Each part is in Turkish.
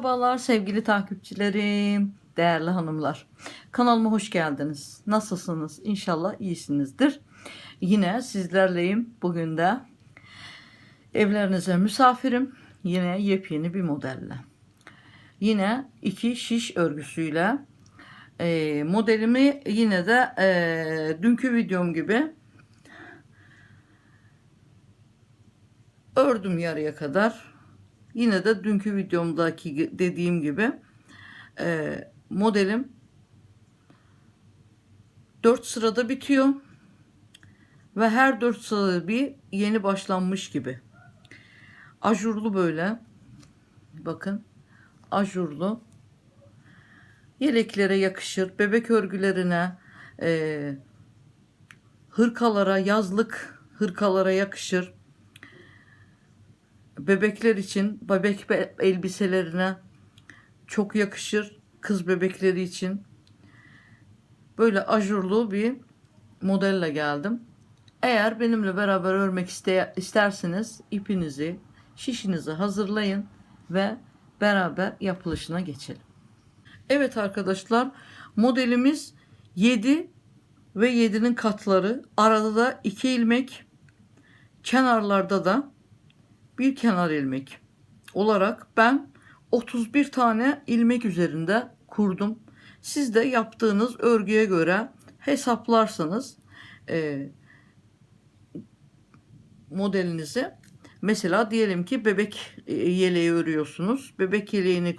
Merhabalar sevgili takipçilerim, değerli hanımlar. Kanalıma hoş geldiniz. Nasılsınız? İnşallah iyisinizdir. Yine sizlerleyim. Bugün de evlerinize misafirim. Yine yepyeni bir modelle. Yine iki şiş örgüsüyle e, modelimi yine de e, dünkü videom gibi ördüm yarıya kadar. Yine de dünkü videomdaki dediğim gibi e, modelim 4 sırada bitiyor. Ve her 4 sırada bir yeni başlanmış gibi. Ajurlu böyle. Bakın. Ajurlu. Yeleklere yakışır. Bebek örgülerine, e, hırkalara, yazlık hırkalara yakışır bebekler için bebek elbiselerine çok yakışır kız bebekleri için. Böyle ajurlu bir modelle geldim. Eğer benimle beraber örmek iste isterseniz ipinizi, şişinizi hazırlayın ve beraber yapılışına geçelim. Evet arkadaşlar modelimiz 7 ve 7'nin katları. Arada da 2 ilmek. Kenarlarda da bir kenar ilmek olarak ben 31 tane ilmek üzerinde kurdum. Siz de yaptığınız örgüye göre hesaplarsanız e, modelinizi mesela diyelim ki bebek e, yeleği örüyorsunuz. Bebek yeleğini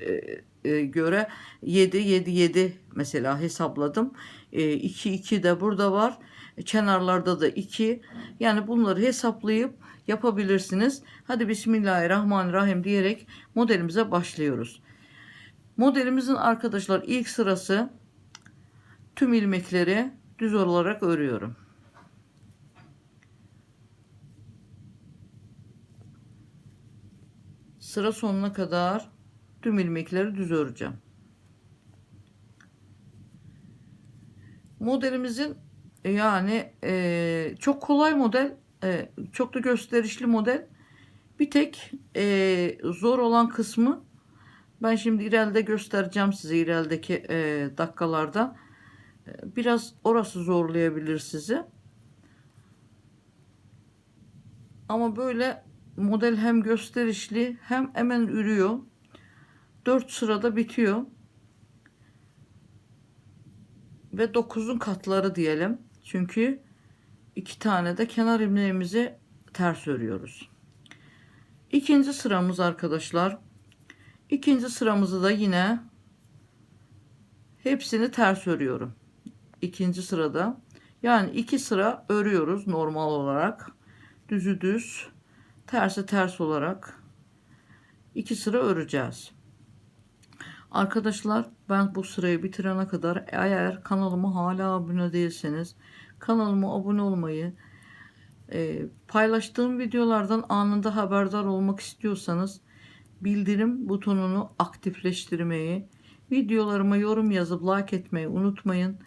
e, e, göre 7 7 7 mesela hesapladım. 2 2 de burada var. Kenarlarda da 2. Yani bunları hesaplayıp yapabilirsiniz. Hadi Bismillahirrahmanirrahim diyerek modelimize başlıyoruz. Modelimizin arkadaşlar ilk sırası tüm ilmekleri düz olarak örüyorum. Sıra sonuna kadar tüm ilmekleri düz öreceğim. Modelimizin yani e, çok kolay model e, çok da gösterişli model. Bir tek e, zor olan kısmı ben şimdi ileride göstereceğim size ilerideki e, dakikalarda. E, biraz orası zorlayabilir sizi. Ama böyle model hem gösterişli hem hemen ürüyor. 4 sırada bitiyor. Ve 9'un katları diyelim. Çünkü iki tane de kenar ilmeğimizi ters örüyoruz. İkinci sıramız arkadaşlar. İkinci sıramızı da yine hepsini ters örüyorum. İkinci sırada. Yani iki sıra örüyoruz normal olarak. Düzü düz, tersi ters olarak iki sıra öreceğiz. Arkadaşlar ben bu sırayı bitirene kadar eğer kanalıma hala abone değilseniz kanalıma abone olmayı, e, paylaştığım videolardan anında haberdar olmak istiyorsanız bildirim butonunu aktifleştirmeyi, videolarıma yorum yazıp like etmeyi unutmayın.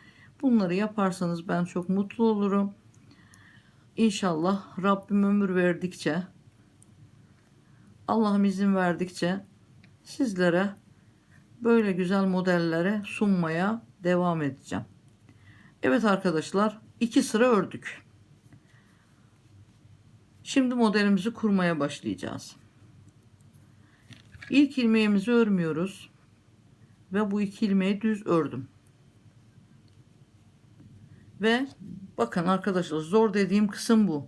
Bunları yaparsanız ben çok mutlu olurum. İnşallah Rabbim ömür verdikçe, Allah'ım izin verdikçe sizlere böyle güzel modellere sunmaya devam edeceğim. Evet arkadaşlar iki sıra ördük. Şimdi modelimizi kurmaya başlayacağız. İlk ilmeğimizi örmüyoruz. Ve bu iki ilmeği düz ördüm. Ve bakın arkadaşlar zor dediğim kısım bu.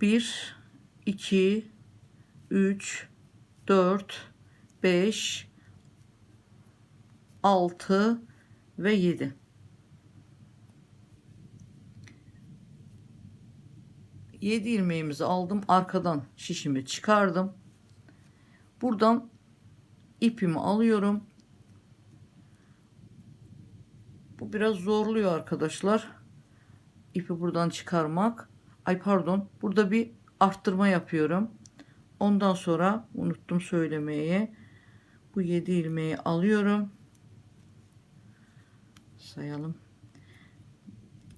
1 2 3 4 5 6 ve 7. 7 ilmeğimizi aldım. Arkadan şişimi çıkardım. Buradan ipimi alıyorum. Bu biraz zorluyor arkadaşlar. İpi buradan çıkarmak. Ay pardon. Burada bir arttırma yapıyorum. Ondan sonra unuttum söylemeyi. Bu 7 ilmeği alıyorum. Sayalım.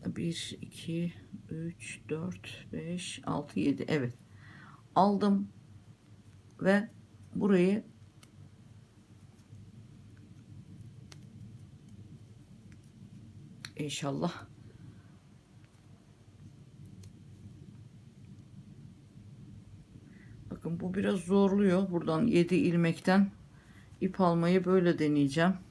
1 2 3, 4, 5, 6, 7. Evet. Aldım. Ve burayı inşallah Bakın bu biraz zorluyor. Buradan 7 ilmekten ip almayı böyle deneyeceğim.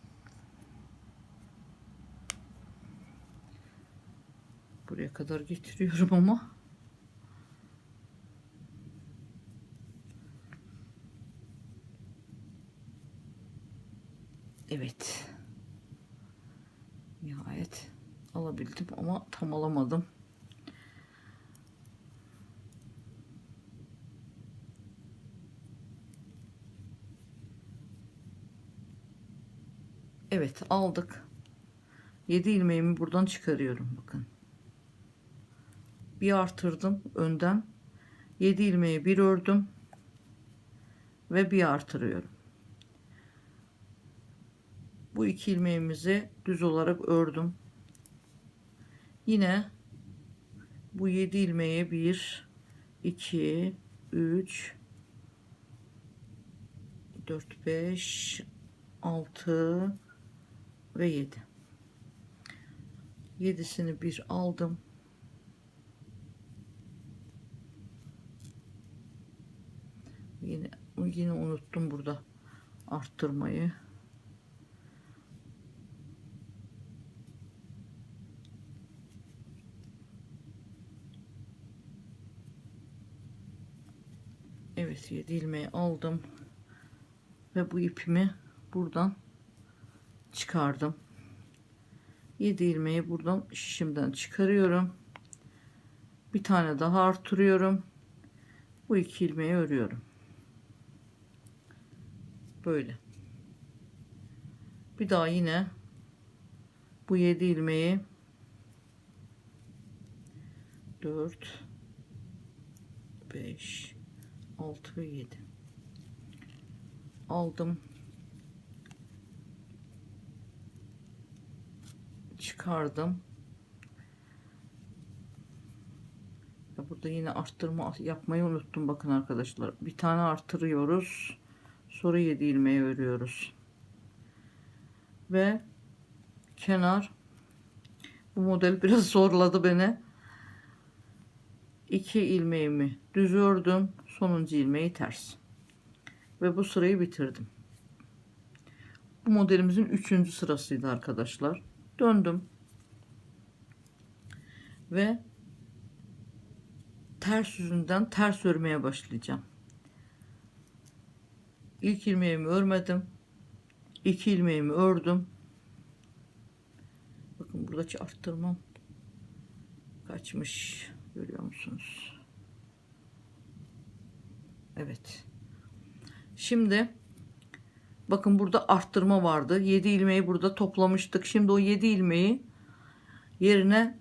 Kadar getiriyorum ama Evet. Nihayet alabildim ama tam alamadım. Evet aldık. 7 ilmeğimi buradan çıkarıyorum bakın. Bir artırdım önden. 7 ilmeği bir ördüm ve bir artırıyorum. Bu iki ilmeğimizi düz olarak ördüm. Yine bu 7 ilmeği 1 2 3 4 5 6 ve 7 yedisini bir aldım yine yine unuttum burada arttırmayı. Evet 7 ilmeği aldım ve bu ipimi buradan çıkardım. 7 ilmeği buradan şişimden çıkarıyorum. Bir tane daha artırıyorum bu iki ilmeği örüyorum böyle. Bir daha yine bu 7 ilmeği 4 5 6 ve 7 aldım. Çıkardım. Burada yine arttırma yapmayı unuttum bakın arkadaşlar. Bir tane artırıyoruz sonra 7 ilmeği örüyoruz. Ve kenar. Bu model biraz zorladı beni. 2 ilmeğimi düz ördüm sonuncu ilmeği ters. Ve bu sırayı bitirdim. Bu modelimizin üçüncü sırasıydı arkadaşlar. Döndüm. Ve ters yüzünden ters örmeye başlayacağım İlk ilmeğimi örmedim. İki ilmeğimi ördüm. Bakın buradaki arttırmam kaçmış görüyor musunuz? Evet. Şimdi bakın burada arttırma vardı. 7 ilmeği burada toplamıştık. Şimdi o 7 ilmeği yerine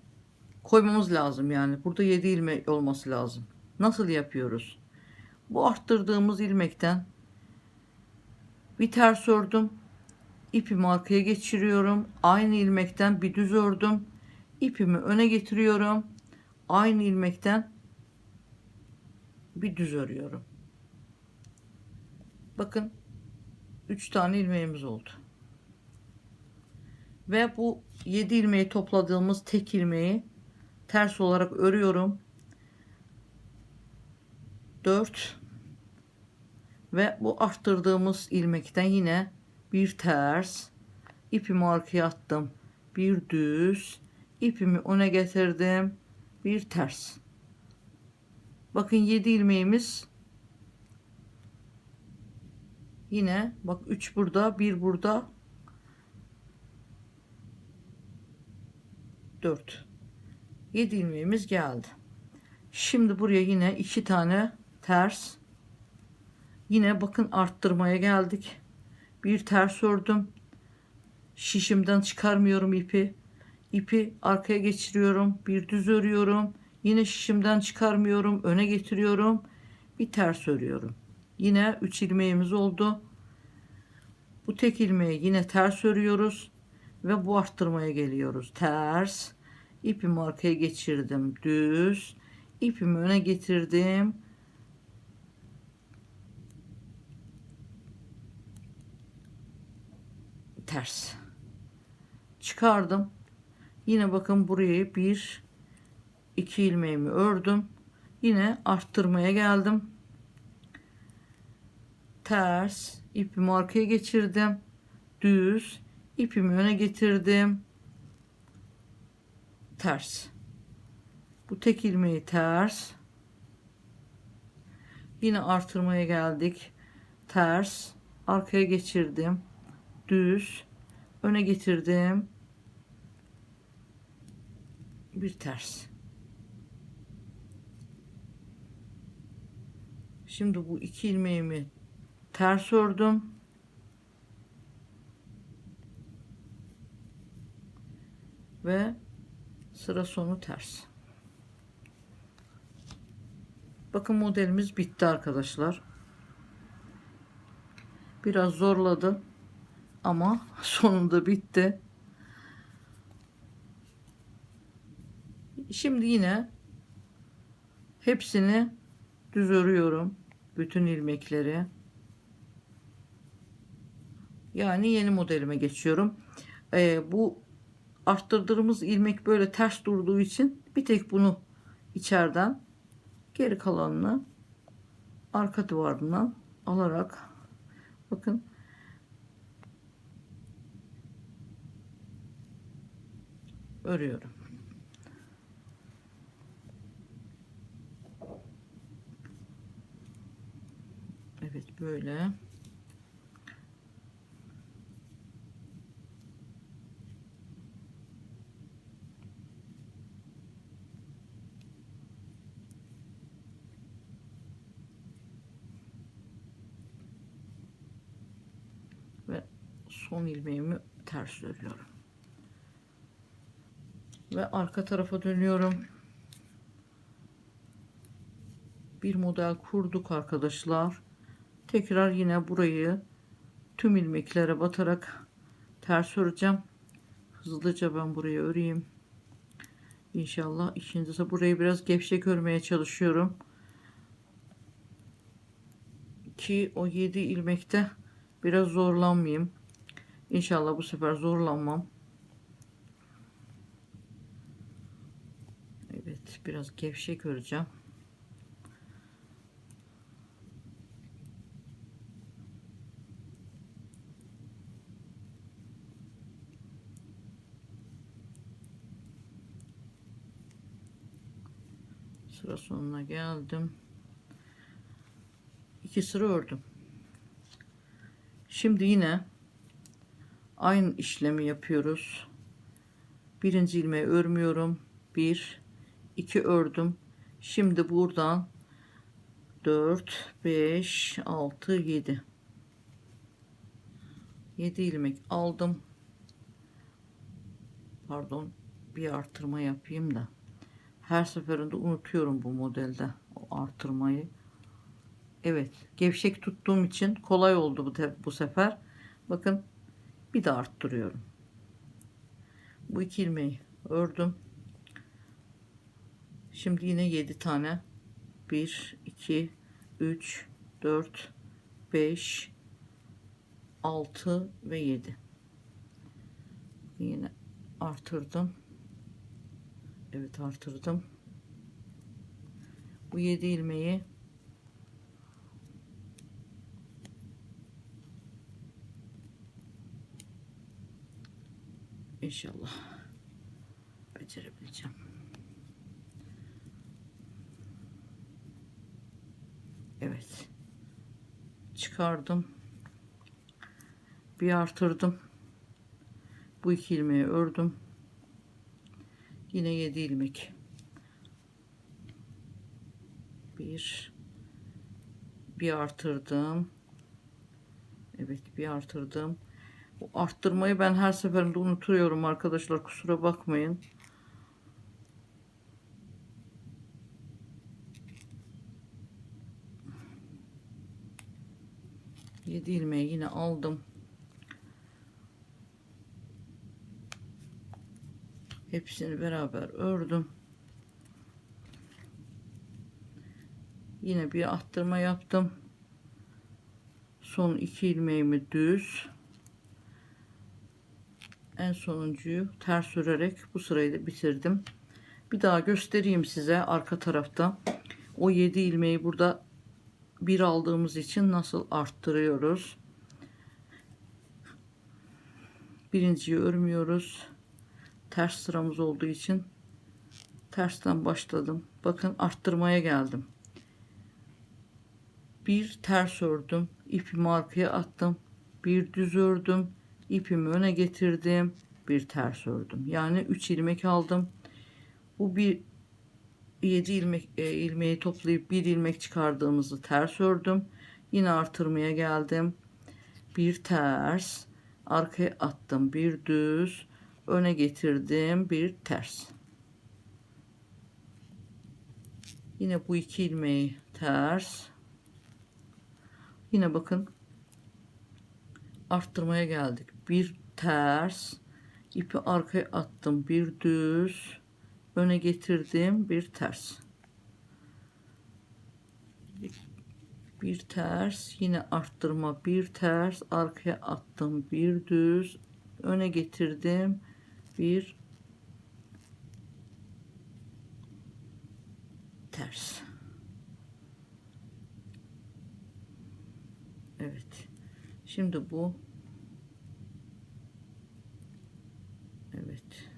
koymamız lazım yani. Burada 7 ilmek olması lazım. Nasıl yapıyoruz? Bu arttırdığımız ilmekten bir ters ördüm ipimi arkaya geçiriyorum. Aynı ilmekten bir düz ördüm. İpimi öne getiriyorum. Aynı ilmekten bir düz örüyorum. Bakın 3 tane ilmeğimiz oldu. Ve bu 7 ilmeği topladığımız tek ilmeği ters olarak örüyorum. 4 ve bu arttırdığımız ilmekten yine bir ters ipimi arkaya attım. Bir düz ipimi öne getirdim. Bir ters. Bakın 7 ilmeğimiz yine bak 3 burada 1 burada. 4 7 ilmeğimiz geldi. Şimdi buraya yine iki tane ters yine bakın arttırmaya geldik. Bir ters ördüm şişimden çıkarmıyorum ipi. İpi arkaya geçiriyorum. Bir düz örüyorum. Yine şişimden çıkarmıyorum. Öne getiriyorum. Bir ters örüyorum yine 3 ilmeğimiz oldu. Bu tek ilmeği yine ters örüyoruz ve bu arttırmaya geliyoruz. Ters. İpimi arkaya geçirdim. Düz. İpimi öne getirdim ters çıkardım Yine bakın burayı bir iki ilmeğimi ördüm. Yine arttırmaya geldim. Ters ipimi arkaya geçirdim. Düz ipimi öne getirdim. Ters. Bu tek ilmeği ters. Yine artırmaya geldik. Ters. Arkaya geçirdim. Düz. Öne getirdim. Bir ters. Şimdi bu iki ilmeğimi ters ördüm. Ve sıra sonu ters. Bakın modelimiz bitti arkadaşlar. Biraz zorladı ama sonunda bitti. Şimdi yine hepsini düz örüyorum. Bütün ilmekleri. Yani yeni modelime geçiyorum. Ee, bu arttırdığımız ilmek böyle ters durduğu için bir tek bunu içeriden geri kalanını arka duvarından alarak bakın örüyorum. Evet böyle. Ve son ilmeğimi ters örüyorum. Ve arka tarafa dönüyorum. Bir model kurduk arkadaşlar. Tekrar yine burayı tüm ilmeklere batarak ters öreceğim. Hızlıca ben burayı öreyim. İnşallah işinize burayı biraz gevşek örmeye çalışıyorum. Ki o 7 ilmekte biraz zorlanmayayım. İnşallah bu sefer zorlanmam. Evet biraz gevşek öreceğim. Sıra sonuna geldim. İki sıra ördüm. Şimdi yine aynı işlemi yapıyoruz. Birinci ilmeği örmüyorum. Bir, iki ördüm. Şimdi buradan 4, 5, 6, 7. 7 ilmek aldım. Pardon, bir artırma yapayım da. Her seferinde unutuyorum bu modelde o artırmayı. Evet, gevşek tuttuğum için kolay oldu bu, bu sefer. Bakın bir de arttırıyorum. Bu iki ilmeği ördüm. Şimdi yine 7 tane. 1 2 3 4 5 6 ve 7 yine artırdım. Evet artırdım. Bu 7 ilmeği İnşallah becerebileceğim. Evet. Çıkardım. Bir artırdım. Bu iki ilmeği ördüm. Yine 7 ilmek. Bir bir artırdım. Evet, bir artırdım. Bu arttırmayı ben her seferinde unutuyorum arkadaşlar. Kusura bakmayın. 7 ilmeği yine aldım. Hepsini beraber ördüm. Yine bir arttırma yaptım. Son iki ilmeğimi düz. en sonuncuyu ters örerek bu sırayı da bitirdim. Bir daha göstereyim size arka tarafta. O 7 ilmeği burada bir aldığımız için nasıl arttırıyoruz. Birinciyi örmüyoruz. Ters sıramız olduğu için tersten başladım. Bakın arttırmaya geldim. Bir ters ördüm. ipimi arkaya attım. Bir düz ördüm. ipimi öne getirdim. Bir ters ördüm. Yani 3 ilmek aldım. Bu bir 7 ilmek e, ilmeği toplayıp bir ilmek çıkardığımızı ters ördüm. Yine artırmaya geldim. Bir ters, arkaya attım. Bir düz, öne getirdim. Bir ters. Yine bu iki ilmeği ters. Yine bakın arttırmaya geldik. Bir ters, ipi arkaya attım. Bir düz, öne getirdim. Bir ters. Bir ters, yine arttırma. Bir ters, arkaya attım. Bir düz, öne getirdim. Bir ters. Evet. Şimdi bu Evet.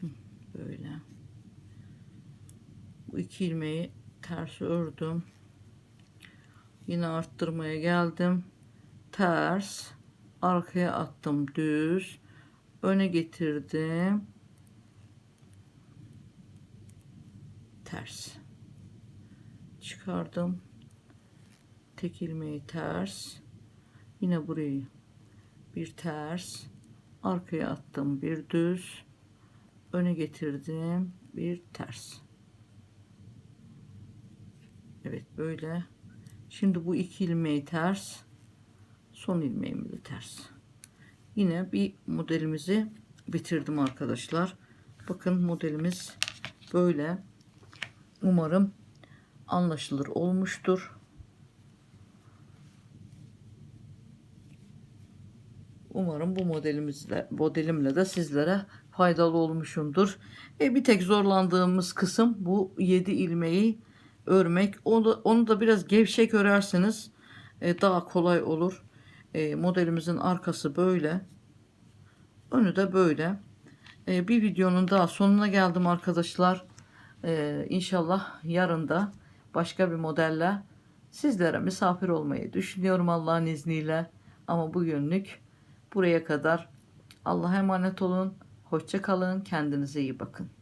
Hı, Böyle. İlmeği ters ördüm. Yine arttırmaya geldim. Ters. Arkaya attım düz. Öne getirdim. Ters. Çıkardım tek ilmeği ters yine burayı bir ters arkaya attım bir düz öne getirdim bir ters Evet böyle. Şimdi bu iki ilmeği ters son ilmeğimi de ters. Yine bir modelimizi bitirdim arkadaşlar. Bakın modelimiz böyle. Umarım anlaşılır olmuştur. Umarım bu modelimizle, modelimle de sizlere faydalı olmuşumdur. E, bir tek zorlandığımız kısım bu 7 ilmeği örmek. Onu onu da biraz gevşek örerseniz e, daha kolay olur. E, modelimizin arkası böyle. Önü de böyle. E, bir videonun daha sonuna geldim arkadaşlar. E, inşallah yarın da başka bir modelle sizlere misafir olmayı düşünüyorum Allah'ın izniyle. Ama bugünlük buraya kadar. Allah'a emanet olun. Hoşça kalın. Kendinize iyi bakın.